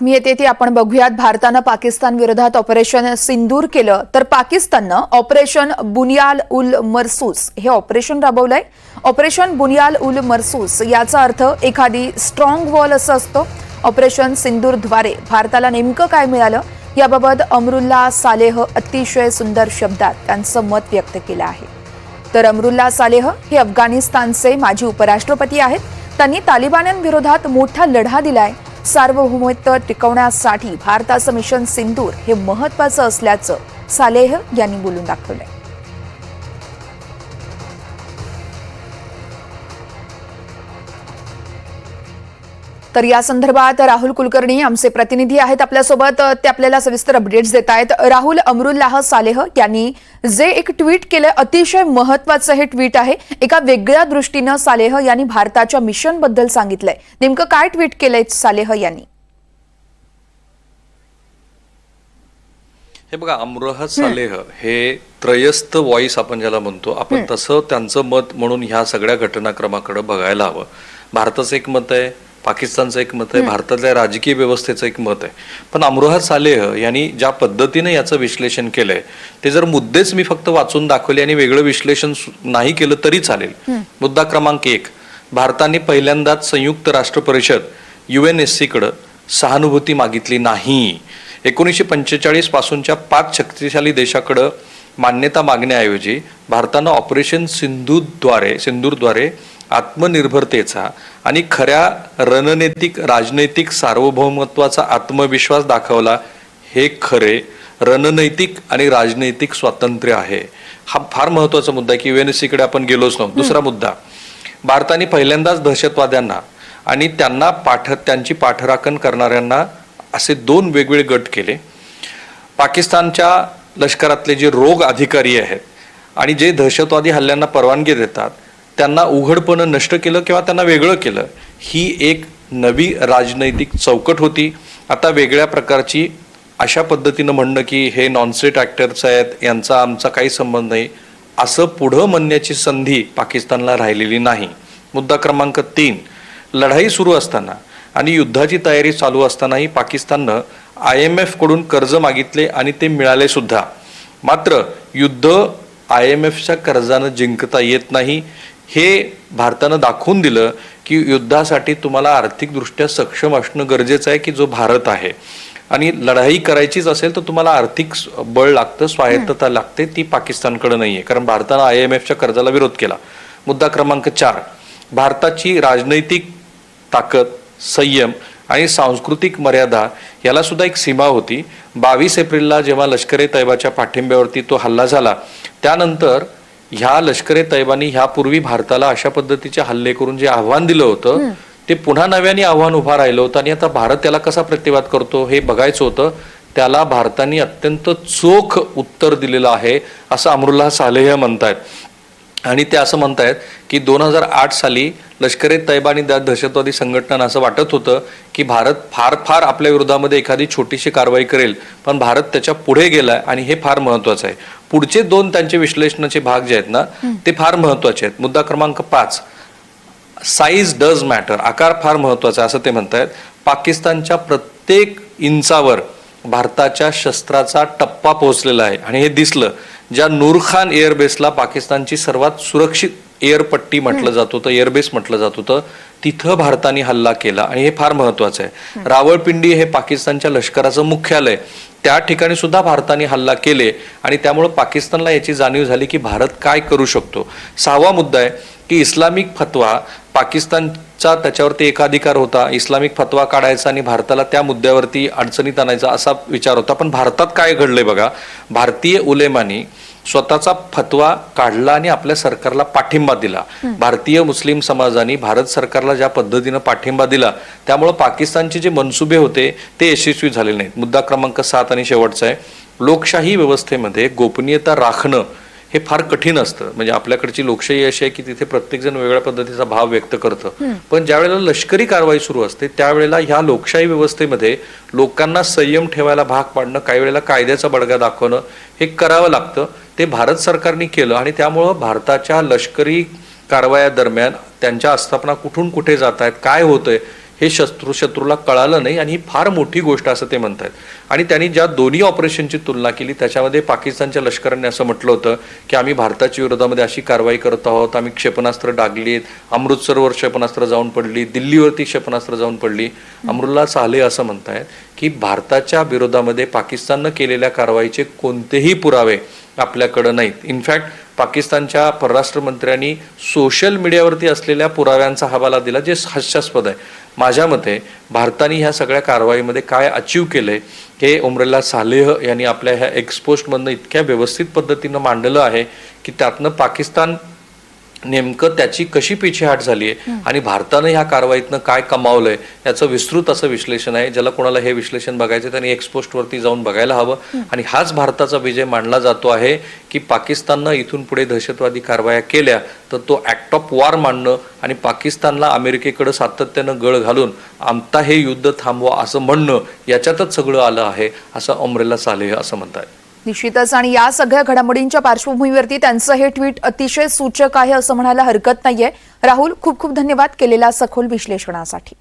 मी येते ती आपण बघूयात. भारतानं पाकिस्तान विरोधात ऑपरेशन सिंदूर केलं. तर पाकिस्ताननं ऑपरेशन बुनियाल उल मरसूस. हे ऑपरेशन राबवलंय. ऑपरेशन बुनियाल उल मरसूस याचा अर्थ एखादी स्ट्रॉंग वॉल असं असतो. ऑपरेशन सिंदूरद्वारे भारताला नेमकं काय मिळालं? याबाबत अमरुल्ला सालेह अतिशय सुंदर शब्दात त्यांचं मत व्यक्त केलं आहे. तर अमरुल्ला सालेह हे अफगाणिस्तानचे माजी उपराष्ट्रपती आहेत. त्यांनी तालिबान्यांविरोधात मोठा लढा दिलाय. सार्वभौमत्व टिकवण्यासाठी भारताचं मिशन सिंदूर हे महत्वाचं असल्याचं सालेह यांनी बोलून दाखवलंय. तर या संदर्भात राहुल कुलकर्णी आमचे प्रतिनिधी आहेत आपल्यासोबत. ते आपल्याला सविस्तर अपडेट्स देत आहेत. राहुल अमरुल्लाह सालेह यांनी जे एक ट्विट केलं अतिशय महत्वाचं हे ट्विट आहे. एका वेगळ्या दृष्टीनं सालेह यांनी भारताच्या मिशनबद्दल सांगितलंय. नेमकं काय ट्विट केलंय सालेह यांनी? हे बघा अमरोह सालेह हे त्रयस्थ व्हॉइस आपण ज्याला म्हणतो आपण तसं त्यांचं मत म्हणून ह्या सगळ्या घटनाक्रमाकडे बघायला हवं. भारताचं एक मत आहे पाकिस्तानचं एक मत आहे भारतातल्या राजकीय व्यवस्थेचं एक मत आहे. पण अमरोहा सालेह यांनी ज्या पद्धतीने याचं विश्लेषण केलंय ते जर मुद्देच मी फक्त वाचून दाखवले आणि वेगळं विश्लेषण सु- नाही केलं तरी चालेल. मुद्दा क्रमांक एक भारताने पहिल्यांदाच संयुक्त राष्ट्र परिषद युएनएससी कडे सहानुभूती मागितली नाही. एकोणीसशे पंचेचाळीस पासूनच्या पाच शक्तिशाली देशाकडं मान्यता मागण्याऐवजी भारतानं ऑपरेशन सिंधूद्वारे सिंदूरद्वारे आत्मनिर्भरतेचा आणि खऱ्या रणनीतिक राजनैतिक सार्वभौमत्वाचा आत्मविश्वास दाखवला हे खरे रणनैतिक आणि राजनैतिक स्वातंत्र्य आहे. हा फार महत्त्वाचा मुद्दा आहे की UNSC कडे आपण गेलोच नव्हतो. दुसरा मुद्दा भारताने पहिल्यांदाच दहशतवाद्यांना आणि त्यांना पाठ त्यांची पाठराखण करणाऱ्यांना असे दोन वेगवेगळे गट केले. पाकिस्तानच्या लष्करातले जे रोग अधिकारी आहेत आणि जे दहशतवादी हल्ल्यांना परवानगी देतात त्यांना उघडपणं नष्ट केलं किंवा त्यांना वेगळं केलं ही एक नवी राजनैतिक चौकट होती. आता वेगळ्या प्रकारची अशा पद्धतीनं म्हणणं की हे नॉनस्टेट ॲक्टर्स आहेत यांचा आमचा काही संबंध नाही असं पुढं म्हणण्याची संधी पाकिस्तानला राहिलेली नाही. मुद्दा क्रमांक तीन लढाई सुरू असताना आणि युद्धाची तयारी चालू असतानाही पाकिस्ताननं आय एम एफकडून कर्ज मागितले आणि ते मिळाले सुद्धा. मात्र युद्ध आय एम एफच्या कर्जानं जिंकता येत नाही. हे भारतानं दाखवून दिलं की युद्धासाठी तुम्हाला आर्थिकदृष्ट्या सक्षम असणं गरजेचं आहे की जो भारत आहे. आणि लढाई करायचीच असेल तर तुम्हाला आर्थिक बळ लागतं स्वायत्तता लागते ती पाकिस्तानकडे नाही आहे कारण भारतानं आय एम एफच्या कर्जाला विरोध केला. मुद्दा क्रमांक चार. भारताची राजनैतिक ताकद संयम आणि सांस्कृतिक मर्यादा याला सुद्धा एक सीमा होती. बावीस एप्रिलला जेव्हा लष्कर ए तैबाच्या पाठिंब्यावरती तो हल्ला झाला त्यानंतर ह्या लष्कर ए तैबानी ह्यापूर्वी भारताला अशा पद्धतीचे हल्ले करून जे आव्हान दिलं होतं ते पुन्हा नव्याने आव्हान उभा राहिलं होतं आणि आता भारत त्याला कसा प्रतिवाद करतो हे बघायचं होतं. त्याला भारताने अत्यंत चोख उत्तर दिलेलं आहे असं अमरुल्लाह सालेह म्हणतायत. आणि ते असं म्हणतायत की दोन हजार आठ साली लष्कर ए तैबा आणि दहशतवादी संघटनांना असं वाटत होतं की भारत फार फार आपल्या विरोधामध्ये एखादी छोटीशी कारवाई करेल पण भारत त्याच्या पुढे गेलाय आणि हे फार महत्वाचं आहे. पुढचे दोन त्यांचे विश्लेषणाचे भाग जे आहेत ना ते फार महत्त्वाचे आहेत. मुद्दा क्रमांक पाच साईज डज मॅटर आकार फार महत्त्वाचा आहे असं ते म्हणतायत. पाकिस्तानच्या प्रत्येक इंचावर भारताच्या शस्त्राचा टप्पा पोहोचलेला आहे. आणि हे दिसलं ज्या नूरखान एअरबेसला पाकिस्तानची सर्वात सुरक्षित एअरपट्टी म्हटलं जात होतं एअरबेस म्हटलं जात होतं तिथं भारताने हल्ला केला. आणि हे फार महत्वाचं आहे. रावळपिंडी हे पाकिस्तानच्या लष्कराचं मुख्यालय त्या ठिकाणी सुद्धा भारताने हल्ला केले आणि त्यामुळं पाकिस्तानला याची जाणीव झाली की भारत काय करू शकतो. सहावा मुद्दा आहे की इस्लामिक फतवा पाकिस्तानचा त्याच्यावरती एकाधिकार होता. इस्लामिक फतवा काढायचा आणि भारताला त्या मुद्द्यावरती अडचणीत आणायचा असा विचार होता. पण भारतात काय घडलंय बघा भारतीय उलेमानी स्वतःचा फतवा काढला आणि आपल्या सरकारला पाठिंबा दिला. भारतीय मुस्लिम समाजाने भारत सरकारला ज्या पद्धतीनं पाठिंबा दिला त्यामुळं पाकिस्तानचे जे मनसुबे होते ते यशस्वी झालेले नाहीत. मुद्दा क्रमांक सात आणि शेवटचा आहे. लोकशाही व्यवस्थेमध्ये गोपनीयता राखणं हे फार कठीण असतं. म्हणजे आपल्याकडची लोकशाही अशी आहे की तिथे प्रत्येकजण वेगळ्या पद्धतीचा भाव व्यक्त करतं. पण ज्यावेळेला लष्करी कारवाई सुरू असते त्यावेळेला ह्या लोकशाही व्यवस्थेमध्ये लोकांना संयम ठेवायला भाग पाडणं काही वेळेला कायद्याचा बडगा दाखवणं हे करावं लागतं. ते भारत सरकारने केलं आणि त्यामुळं भारताच्या लष्करी कारवाया दरम्यान त्यांच्या आस्थापना कुठून कुठे जात आहेत काय होतंय हे शत्रू शत्रूला कळालं नाही आणि ही फार मोठी गोष्ट असं ते म्हणत आहेत आणि त्यांनी ज्या दोन्ही ऑपरेशनची तुलना केली त्याच्यामध्ये पाकिस्तानच्या लष्कराने असं म्हटलं होतं की आम्ही भारताच्या विरोधामध्ये अशी कारवाई करत आहोत आम्ही क्षेपणास्त्र डागलीत अमृतसरवर क्षेपणास्त्र जाऊन पडली दिल्लीवरती क्षेपणास्त्र जाऊन पडली. अमरुल्ला साले असं म्हणतायत की भारताच्या विरोधामध्ये पाकिस्ताननं केलेल्या कारवाईचे कोणतेही पुरावे आपल्याकडं नाहीत. इनफॅक्ट पाकिस्तानच्या परराष्ट्र मंत्र्यांनी सोशल मीडियावरती असलेल्या पुराव्यांचा हवाला दिला जे हास्यास्पद आहे. माझ्या मते भारताने ह्या सगळ्या कारवाईमध्ये काय अचीव केलंय हे उमरेला सालेह यांनी आपल्या ह्या एक्सपोस्टमधनं इतक्या व्यवस्थित पद्धतीनं मांडलं आहे की त्यातनं पाकिस्तान नेमकं त्याची कशी पिछेहाट झाली आहे आणि भारतानं ह्या कारवाईतनं काय कमावलंय याचं विस्तृत असं विश्लेषण आहे. ज्याला कोणाला हे विश्लेषण बघायचं त्यांनी एक्सपोस्टवरती जाऊन बघायला हवं. आणि हाच भारताचा विजय मानला जातो आहे की पाकिस्ताननं इथून पुढे दहशतवादी कारवाया केल्या तर तो ऍक्ट ऑफ वॉर मांडणं आणि पाकिस्तानला अमेरिकेकडे सातत्यानं गळ घालून आमता हे युद्ध थांबवा असं म्हणणं याच्यातच सगळं आलं आहे असं अमरेला सालेह असं म्हणतात निश्चितच. आणि या सगळ्या घडामोडींच्या पार्श्वभूमीवरती त्यांचं हे ट्विट अतिशय सूचक आहे असं म्हणायला हरकत नाहीये. राहुल खूप खूप धन्यवाद केलेल्या सखोल विश्लेषणासाठी.